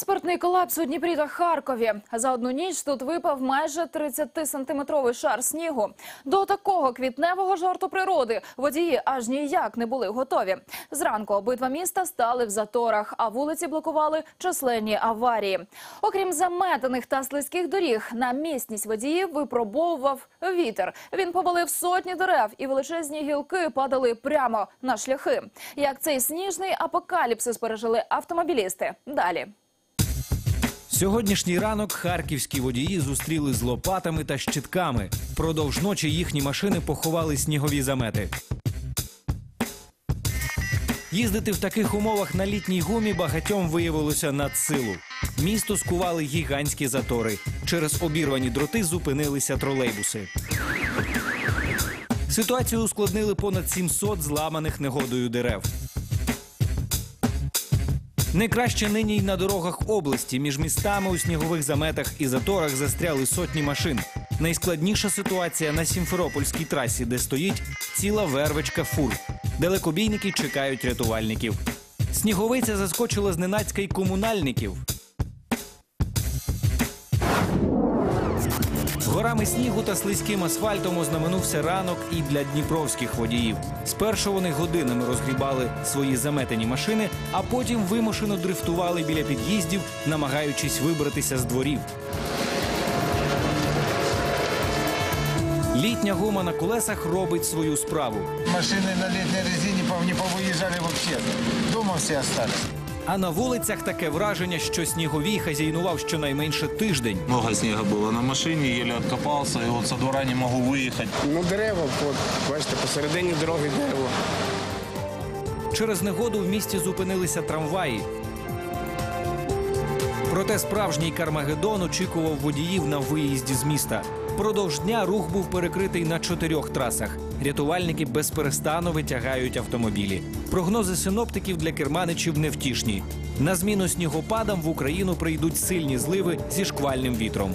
Транспортний колапс у Дніпрі та Харкові. За одну ніч тут випав майже 30-сантиметровий шар снігу. До такого квітневого жарту природи водії аж ніяк не були готові. Зранку обидва міста стали в заторах, а вулиці блокували численні аварії. Окрім заметених та слизьких доріг, на місність водіїв випробовував вітер. Він повалив сотні дерев, і величезні гілки падали прямо на шляхи. Як цей сніжний апокаліпсис пережили автомобілісти? Далі. Сьогоднішній ранок харківські водії зустріли з лопатами та щитками. Продовж ночі їхні машини поховали снігові замети. Їздити в таких умовах на літній гумі багатьом виявилося над силу. Місто скували гігантські затори. Через обірвані дроти зупинилися тролейбуси. Ситуацію ускладнили понад 700 зламаних негодою дерев. Не краще нині й на дорогах області. Між містами у снігових заметах і заторах застряли сотні машин. Найскладніша ситуація на Сімферопольській трасі, де стоїть ціла вервичка фур. Далекобійники чекають рятувальників. Сніговиця заскочила зненацька й комунальників. Горами снігу та слизьким асфальтом ознаменувся ранок і для дніпровських водіїв. Спершу вони годинами розгрібали свої заметені машини, а потім вимушено дрифтували біля під'їздів, намагаючись вибратися з дворів. Літня гума на колесах робить свою справу. Машины на летней резине пов- не повыезжали вообще. Дома все остались. А на вулицях таке враження, що сніговій хазяйнував щонайменше тиждень. Много снега было на машине, еле откопался, и вот со двора не могу выехать. Ну, дерева, от, бачите, посередині дороги дерево. Через негоду в місті зупинилися трамваї. Проте справжній Кармагеддон очікував водіїв на виїзді з міста. Продовж дня рух був перекритий на чотирьох трасах. Рятувальники безперестану витягають автомобілі. Прогнози синоптиків для керманичів невтішні. На зміну снігопадам в Україну прийдуть сильні зливи зі шквальним вітром.